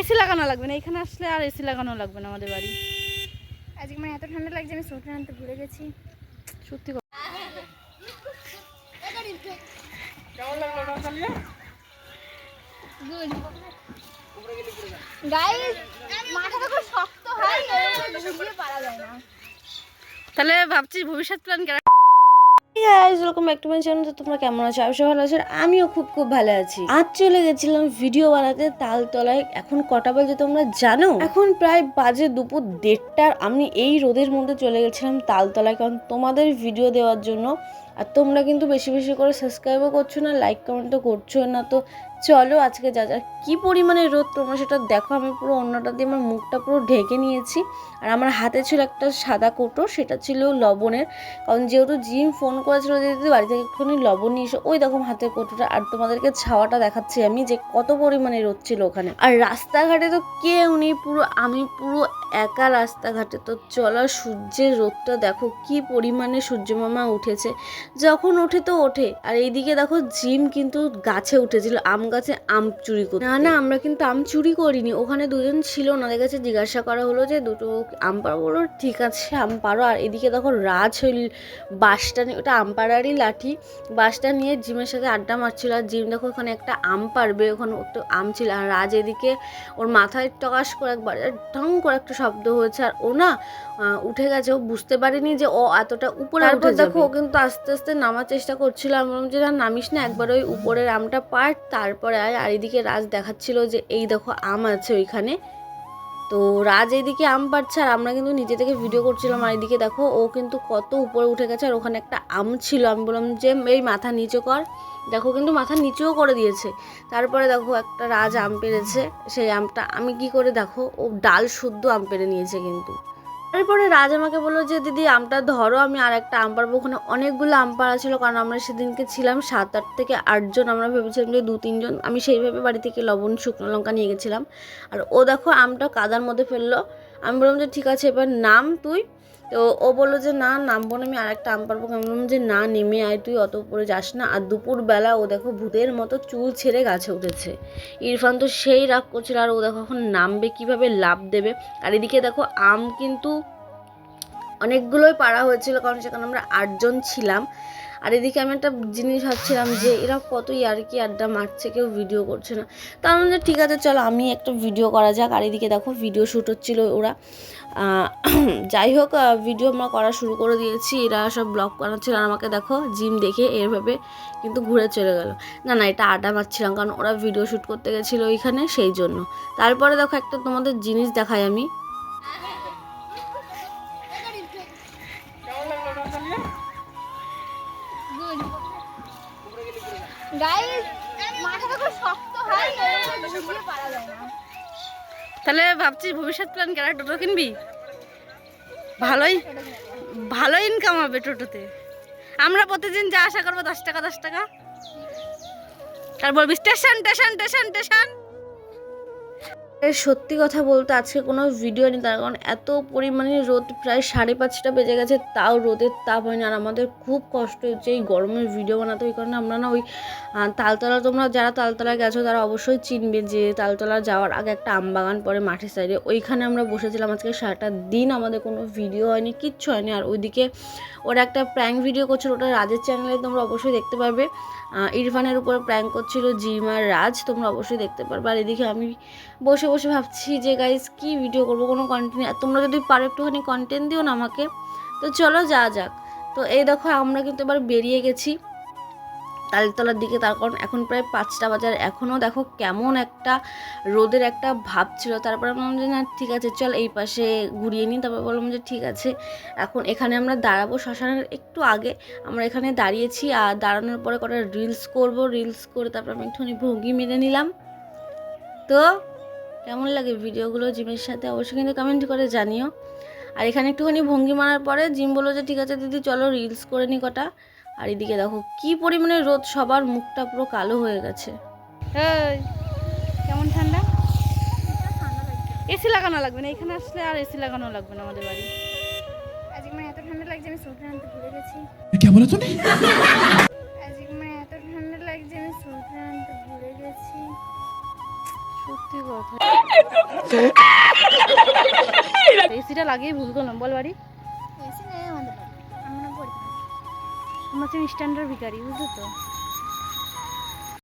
AC লাগানো লাগবে না এখানে আসলে আর এসি লাগানো লাগবে না আমাদের বাড়ি। আজকে মানে এত ঠান্ডা লাগছে আমি সোয়েটার আনতে ভুলে গেছি। সত্যি কথা। তাহলে ভাবছি ভবিষ্যৎ প্ল্যান কেন guys welcome back to my channel তো তোমরা কেমন আছো? আমি ভালো আছো। আমিও খুব খুব ভালো আছি। আজ চলে গেছিলাম ভিডিও বানাতে তালতলায়। এখন কটা বাজে তোমরা জানো? এখন প্রায় বাজে দুপুর দেড়টার আমি এই রোদের মধ্যে চলে গেছিলাম তালতলায় কারণ তোমাদের ভিডিও দেওয়ার জন্য। আর তোমরা কিন্তু বেশি বেশি করে সাবস্ক্রাইবও করছ না লাইক কমেন্ট তো করছ না। তো চলো আজকে যা যা, কী পরিমাণে রোদ তোমরা সেটা দেখো, আমি পুরো অন্যটা দিয়ে আমার মুখটা পুরো ঢেকে নিয়েছি। আর আমার হাতে ছিল একটা সাদা কোটো, সেটা ছিল লবণের। কারণ যেহেতু জিম ফোন করেছিল যে দিদি বাড়ি থেকে একটুখানি লবণ নিয়ে এসো, ওই দেখো হাতের কোটোটা, আর তোমাদেরকে ছাওয়াটা দেখাচ্ছি আমি যে কত পরিমাণে রোদ ছিল ওখানে। আর রাস্তাঘাটে তো কেউ নেই, পুরো, আমি পুরো একা রাস্তাঘাটে। তো চলা সূর্যের রোদটা দেখো, কি পরিমাণে সূর্য মামা উঠেছে। যখন ওঠে তো ওঠে, আর এইদিকে দেখো জিম কিন্তু গাছে উঠেছিল, আম গাছে আম চুরি করতে। না না আমরা কিন্তু আম চুরি করিনি। ওখানে দুজন ছিল না ওদের কাছে জিজ্ঞাসা করা হলো যে দুটো আম পারো বলো ঠিক আছে আম পাড়ো। আর এদিকে দেখো রাজ হইল বাসটা নিয়ে ওটা আম পাড়ারই লাঠি। বাসটা নিয়ে জিমের সাথে আড্ডা মারছিল। আর জিম দেখো ওখানে একটা আম পারবে ওখানে একটু আম ছিল। আর রাজ এদিকে ওর মাথায় টকাশ করে একবার ঢং করে একটা শব্দ হয়েছে। আর ও না উঠে গেছে। ও বুঝতে পারেনি যে ও এতটা উপরে তারপর দেখো ও কিন্তু আস্তে আস্তে নামার চেষ্টা করছিল। আমি বললাম যে নামিস না। একবার ওই উপরের আমটা পার তারপরে আর এদিকে রাজ দেখাচ্ছিল যে, এই দেখো, আম আছে ওইখানে। তো রাজ এইদিকে আম পাচ্ছে আর আমরা কিন্তু নিজে থেকে ভিডিও করছিলাম আর এদিকে দেখো, ও কিন্তু কত উপরে উঠে গেছে আর ওখানে একটা আম ছিল। আমি বললাম, যে, এই মাথা নিচু কর। দেখো, কিন্তু মাথা নিচেও করে দিয়েছে। তারপরে দেখো, একটা রাজ আম পেরেছে। সেই আমটা আমি কি করে, দেখো, ও ডাল শুদ্ধ আম পেরে নিয়েছে কিন্তু। তারপরে রাজ আমাকে বলল যে, দিদি, আমটা ধরো, আমি আর একটা আম পারব। ওখানে অনেকগুলো আম পাড়া ছিল, কারণ আমরা সেদিনকে ছিলাম সাত, আট থেকে আটজন আমরা ভেবেছিলাম যে দু তিনজন আমি সেইভাবে বাড়ি থেকে লবণ, শুকনো লঙ্কা নিয়ে গেছিলাম। আর ও দেখো আমটা কাদার মধ্যে ফেলল। আমি বললাম যে, ঠিক আছে, এবার নাম তুই তো ও বলল যে, না, নামবো না, আমি আর একটা আম পারব কেমন বললাম যে, না, নেমে আয় তুই, অত উপরে যাস না। আর দুপুরবেলা ও দেখো ভূতের মতো চুল ছেড়ে গাছে উঠেছে। ইরফান তো সেই রাগ করছিল, আর ও দেখো এখন নামবে, কীভাবে লাভ দেবে? আর এদিকে দেখো আম কিন্তু অনেকগুলোই পাড়া হয়েছিল, কারণ সেখানে আমরা আটজন ছিলাম। আর এদিকে আমি একটা জিনিস ভাবছিলাম যে, এরা কত ইয়ার্কি আড্ডা মারছে, কেউ ভিডিও করছে না। তার মধ্যে ঠিক আছে, চলো আমি একটা ভিডিও করা যাক। আর এদিকে দেখো ভিডিও শ্যুট হচ্ছিল ওরা। যাই হোক ভিডিও আমরা করা শুরু করে দিয়েছি। এরা সব ব্লগ বানাচ্ছিল। আর আমাকে দেখো জিম দেখে এভাবে কিন্তু ঘুরে চলে গেল। না না, এটা আড্ডা মারছিলাম, কারণ ওরা ভিডিও শ্যুট করতে গেছিল ওইখানে, সেই জন্য। তারপরে দেখো, একটা তোমাদের জিনিস দেখাই আমি। তাহলে ভাবছি ভবিষ্যৎ প্ল্যান কেন টোটো কিনবি? ভালোই ভালো ইনকাম হবে টোটোতে। আমরা প্রতিদিন যা আশা করব, দশ টাকা দশ টাকা। তার বলবি, স্টেশন স্টেশন স্টেশন স্টেশন। সত্যি কথা বলতে আজকে কোনো ভিডিও নেই, তার কারণ এত পরিমাণে রোদ প্রায় সাড়ে পাঁচটা বেজে গেছে, তাও রোদের তাপ হয়নি। আর আমাদের খুব কষ্ট হচ্ছে এই গরমের ভিডিও বানাতে, ওই কারণে আমরা না ওই তালতলা, তোমরা যারা তালতলা গেছো তারা অবশ্যই চিনবে যে তালতলা যাওয়ার আগে একটা আমবাগান পরে মাঠের সাইডে ওইখানে আমরা বসেছিলাম আজকে, সারাটা দিন আমাদের কোনো ভিডিও হয়নি, কিচ্ছু হয়নি। আর ওইদিকে ওরা একটা প্র্যাঙ্ক ভিডিও করছিল, ওটা রাজের চ্যানেলে তোমরা অবশ্যই দেখতে পারবে। ইরফানের উপরে প্র্যাঙ্ক করছিল জিম আর রাজ, তোমরা অবশ্যই দেখতে পারবে। আর এদিকে আমি বসে বসে ভাবছি যে গাইজ কি ভিডিও করব? কোনো কন্টেন্ট তোমরা যদি পারো একটুখানি কন্টেন্ট দিও না আমাকে, তো চলো যা যাক। তো এই দেখো, আমরা কিন্তু এবার বেরিয়ে গেছি তালতলার দিকে। তার কারণ এখন প্রায় পাঁচটা বাজার। এখনও দেখো কেমন একটা রোদের একটা ভাব ছিল। তারপরে বললাম যে, না, ঠিক আছে, চল এই পাশে ঘুরিয়ে নিই। তারপর বললাম যে, ঠিক আছে। এখন এখানে আমরা দাঁড়াবো শ্মশানের একটু আগে। আমরা এখানে দাঁড়িয়েছি, আর দাঁড়ানোর পরে কটা রিলস করব। রিলস করে তারপর আমি একটুখানি ভঙ্গি মেরে নিলাম। তো কেমন লাগে ভিডিওগুলো জিমের সাথে অবশ্যই কিন্তু কমেন্ট করে জানিও। আর এখানে একটুখানি ভঙ্গি মারার পরে জিম বলল যে ঠিক আছে দিদি চলো রিলস করে নি কটা। আর এদিকে দেখো কি পরিমাণে রোদ সবার মুখটা পুরো কালো হয়ে গেছে। কেমন ঠান্ডা? এসি লাগানো লাগবে না এখানে আসলে আর এসি লাগানো লাগবে না আমাদের বাড়ি। আজকে মানে এত ঠান্ডা লাগছে আমি সোয়েটার আনতে ভুলে গেছি। কে বলে এসিটা লাগিয়ে ভুল করলাম বল বাড়ি। আমরা স্ট্যান্ডার্ড ভিকারি বুঝলি তো?